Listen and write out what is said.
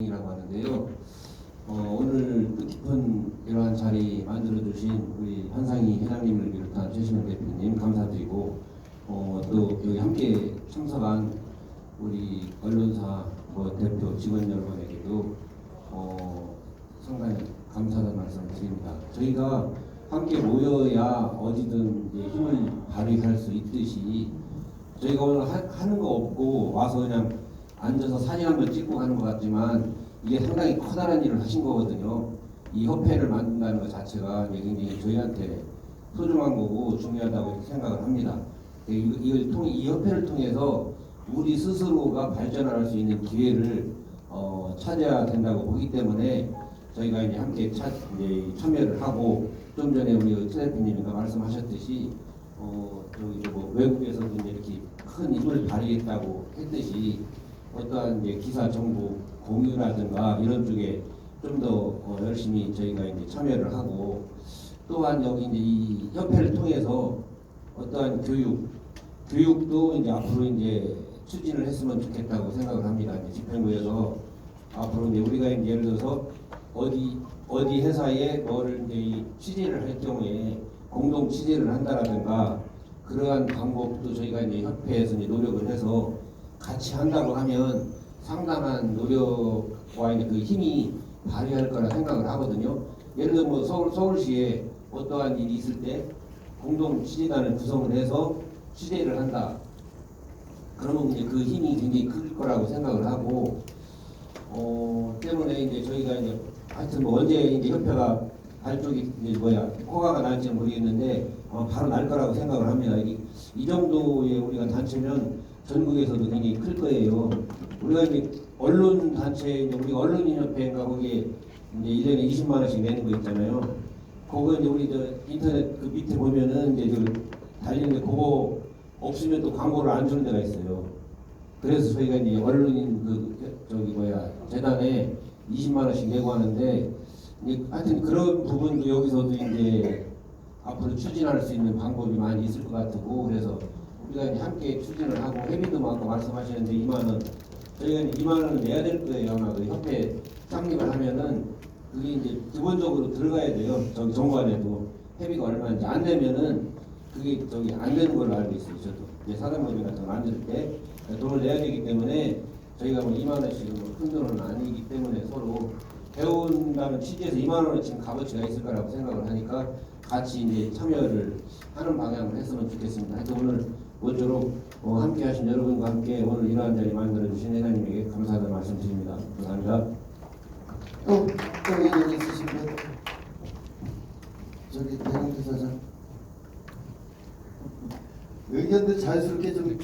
이라고 하는데요. 어, 오늘 뜻깊은 이러한 자리 만들어 주신 우리 한상희 회장님을 비롯한 최신영 대표님 감사드리고 어, 또 여기 함께 참석한 우리 언론사 뭐 대표 직원 여러분에게도 어, 상당히 감사하다는 말씀을 드립니다. 저희가 함께 모여야 어디든 힘을 발휘할 수 있듯이 저희가 오늘 하, 하는 거 없고 와서 그냥 앉아서 사진 한번 찍고 가는 것 같지만 이게 상당히 커다란 일을 하신 거거든요. 이 협회를 만든다는 것 자체가 굉장히 저희한테 소중한 거고 중요하다고 생각을 합니다. 이- 이걸 통해 이 협회를 통해서 우리 스스로가 발전할 수 있는 기회를 어, 찾아야 된다고 보기 때문에 저희가 이제 함께 차, 이제 참여를 하고 좀 전에 우리 최 대표님이 말씀하셨듯이 어, 저기 뭐 외국에서도 이제 이렇게 큰 힘을 발휘했다고 했듯이 어떠한 이제 기사 정보 공유라든가 이런 쪽에 좀더 어, 열심히 저희가 이제 참여를 하고 또한 여기 이제 이 협회를 통해서 어떠한 교육 교육도 이제 앞으로 이제 추진을 했으면 좋겠다고 생각을 합니다. 이제 집행부에서 앞으로 이제 우리가 이제 예를 들어서 어디 어디 회사에 뭐를 이제 이 취재를 할 경우에 공동 취재를 한다라든가 그러한 방법도 저희가 이제 협회에서 이제 노력을 해서 같이 한다고 하면 상당한 노력과 그 힘이 발휘할 거라 생각을 하거든요. 예를 들어 뭐 서울 서울시에 어떠한 일이 있을 때 공동 취재단을 구성을 해서 취재를 한다. 그러면 이제 그 힘이 굉장히 클 거라고 생각을 하고 어 때문에 이제 저희가 이제 하여튼 뭐 언제 이제 협회가 이제 뭐야 허가가 날지는 모르겠는데 아마 바로 날 거라고 생각을 합니다. 이, 이 정도의 우리가 단체면 전국에서도 굉장히 클 거예요. 우리가 이제 언론 단체 이제 우리가 언론인협회인가 거기에 이제 1년에 20만 원씩 내는 거 있잖아요. 그거 이제 우리 저 인터넷 그 밑에 보면은 이제 그 달리는데 그거 없으면 또 광고를 안 주는 데가 있어요. 그래서 저희가 이제 언론인 그 저기 뭐야 재단에 20만 원씩 내고 하는데 하여튼 그런 부분도 여기서도 이제 앞으로 추진할 수 있는 방법이 많이 있을 것 같고 그래서 우리가 이제 함께 추진을 하고 회비도 뭐 아까 말씀하셨는데 2만 원 저희가 이제 2만 원을 내야 될 거예요. 아마 그 협회 창립을 하면은 그게 이제 기본적으로 들어가야 돼요. 저기 정관에도 회비가 얼마인지 안 내면은 그게 저기 안 되는 걸로 알고 있어요. 저도. 이제 사단법인 같은 거 만들 때 돈을 내야 되기 때문에 저희가 뭐 2만 원씩은 뭐큰 돈은 아니기 때문에 서로 배운다는 취지에서 2만 원은 지금 값어치가 있을 거라고 생각을 하니까 같이 이제 참여를 하는 방향으로 했으면 좋겠습니다. 하여튼 오늘 모쪼록 어, 함께 하신 여러분과 함께 오늘 이러한 자리 만들어 주신 회장님에게 감사하다는 말씀 드립니다. 감사합니다. 또, 또 의견 있으신 분? 저기 대공투사장 의견들 자연스럽게 좀